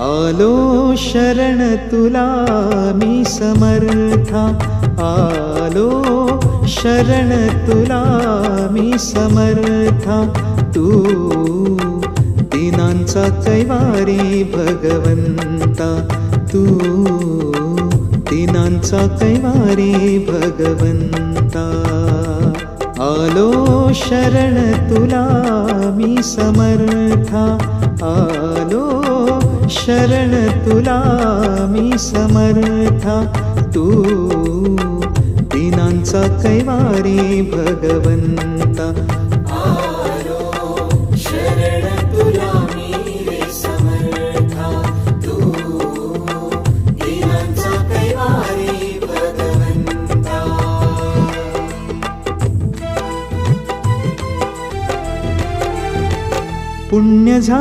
आलो शरण तुला मी समर्था. आलो शरण तुला मी समर्था. तू दिनांचा कैवारी भगवंता. तू दिनांचा कैवारी भगवंता. आलो शरण तुला मी समर्था. आ शरण तुला मी समर्था. तू दिनांचा कैवारी भगवंता. पुण्य झा